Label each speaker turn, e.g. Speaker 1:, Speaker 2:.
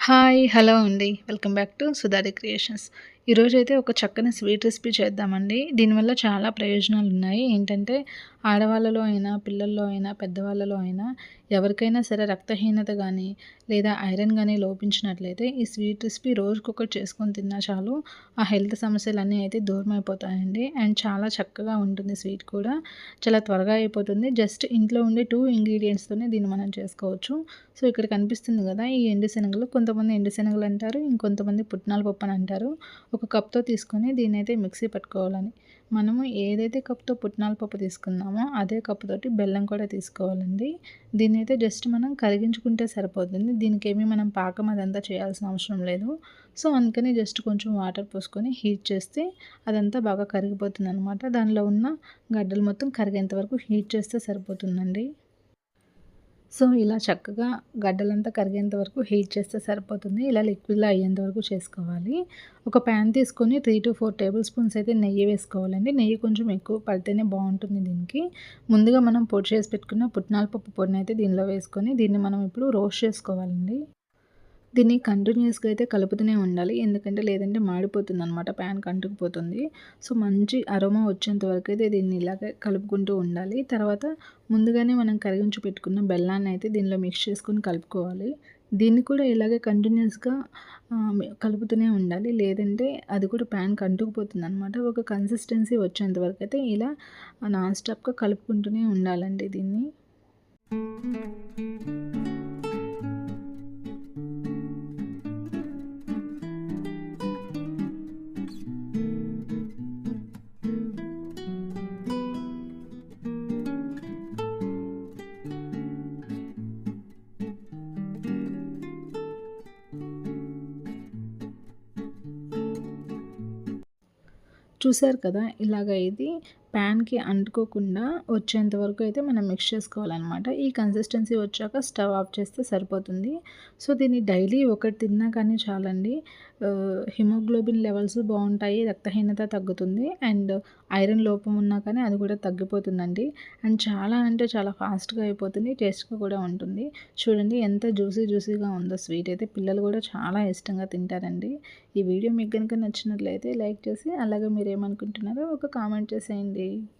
Speaker 1: Hi! Hello అండి. Welcome back to Sudhari creations. ఈరోజైతే ఒక చక్కని స్వీట్ రెసిపీ చేద్దామండి. దీనివల్ల చాలా ప్రయోజనాలు ఉన్నాయి ఏంటంటే ఆడవాళ్ళలో అయినా, పిల్లల్లో అయినా, పెద్దవాళ్ళలో అయినా ఎవరికైనా సరే రక్తహీనత కానీ లేదా ఐరన్ కానీ లోపించినట్లయితే ఈ స్వీట్ రెసిపీ రోజుకొకటి చేసుకొని తిన్నా చాలు ఆ హెల్త్ సమస్యలన్నీ అయితే దూరం అయిపోతాయండి అండ్ చాలా చక్కగా ఉంటుంది స్వీట్ కూడా. చాలా త్వరగా అయిపోతుంది. జస్ట్ ఇంట్లో ఉండే టూ ఇంగ్రీడియంట్స్తోనే దీన్ని మనం చేసుకోవచ్చు. సో, ఇక్కడ కనిపిస్తుంది కదా ఈ ఎండు శనగలు కొంతమంది ఎండు శనగలు అంటారు. ఇంకొంతమంది పుట్నాల పప్పు అని అంటారు. ఒక కప్‌తో తీసుకొని దీని అయితే మిక్సీ పట్టుకోవాలని. మనము ఏదైతే కప్‌తో పుట్నాల పప్పు తీసుకున్నామో అదే కప్పుతోటి బెల్లం కూడా తీసుకోవాలండి. దీన్నైతే జస్ట్ మనం కరిగించుకుంటే సరిపోతుంది. దీనికేమి మనం పాకం అదంతా చేయాల్సిన అవసరం లేదు. సో, అందుకని జస్ట్ కొంచెం వాటర్ పోసుకొని హీట్ చేస్తే అదంతా బాగా కరిగిపోతుందనమాట. దానిలో ఉన్న గడ్డలు మొత్తం కరిగేంత వరకు హీట్ చేస్తే సరిపోతుందండి. సో, ఇలా చక్కగా గడ్డలంతా కరిగేంత వరకు హీట్ చేస్తే సరిపోతుంది. ఇలా లిక్విడ్‌లా అయ్యేంత వరకు చేసుకోవాలి. ఒక ప్యాన్ తీసుకొని 3-4 టేబుల్ స్పూన్స్ అయితే నెయ్యి వేసుకోవాలండి. నెయ్యి కొంచెం ఎక్కువ పడితేనే బాగుంటుంది దీనికి. ముందుగా మనం పొడి చేసి పెట్టుకున్న పుట్నాల పప్పు అయితే దీనిలో వేసుకొని దీన్ని మనం ఇప్పుడు రోస్ట్ చేసుకోవాలండి. దీన్ని కంటిన్యూస్గా అయితే కలుపుతూనే ఉండాలి. ఎందుకంటే లేదంటే మాడిపోతుందనమాట. ప్యాన్ అంటుకుపోతుంది. సో, మంచి అరోమా వచ్చేంత వరకైతే దీన్ని ఇలాగే కలుపుకుంటూ ఉండాలి. తర్వాత ముందుగానే మనం కరిగించి పెట్టుకున్న బెల్లాన్ని అయితే దీనిలో మిక్స్ చేసుకొని కలుపుకోవాలి. దీన్ని కూడా ఇలాగే కంటిన్యూస్గా కలుపుతూనే ఉండాలి. లేదంటే అది కూడా ప్యాన్ కంటుకుపోతుంది అనమాట ఒక కన్సిస్టెన్సీ వచ్చేంత అయితే ఇలా నాన్ స్టాప్‌గా కలుపుకుంటూనే ఉండాలండి దీన్ని. చూసారు కదా! ఇలాగ ఇది ప్యాన్‌కి అంటుకోకుండా వచ్చేంత వరకు అయితే మనం మిక్స్ చేసుకోవాలనమాట. ఈ కన్సిస్టెన్సీ వచ్చాక స్టవ్ ఆఫ్ చేస్తే సరిపోతుంది. సో, దీన్ని డైలీ ఒకటి తిన్నా కానీ చాలండి. హిమోగ్లోబిన్ లెవెల్స్ బాగుంటాయి రక్తహీనత తగ్గుతుంది. అండ్ ఐరన్ లోపం ఉన్నా కానీ అది కూడా తగ్గిపోతుందండి. అండ్ చాలా అంటే చాలా ఫాస్ట్‌గా అయిపోతుంది. టేస్ట్‌గా కూడా ఉంటుంది. చూడండి ఎంత జ్యూసీ జ్యూసీగా ఉందో స్వీట్ అయితే పిల్లలు కూడా చాలా ఇష్టంగా తింటారండి. ఈ వీడియో మీకు కనుక నచ్చినట్లయితే లైక్ చేసి అలాగే మీరు ఏమనుకుంటున్నారో ఒక కామెంట్ చేసేయండి. day.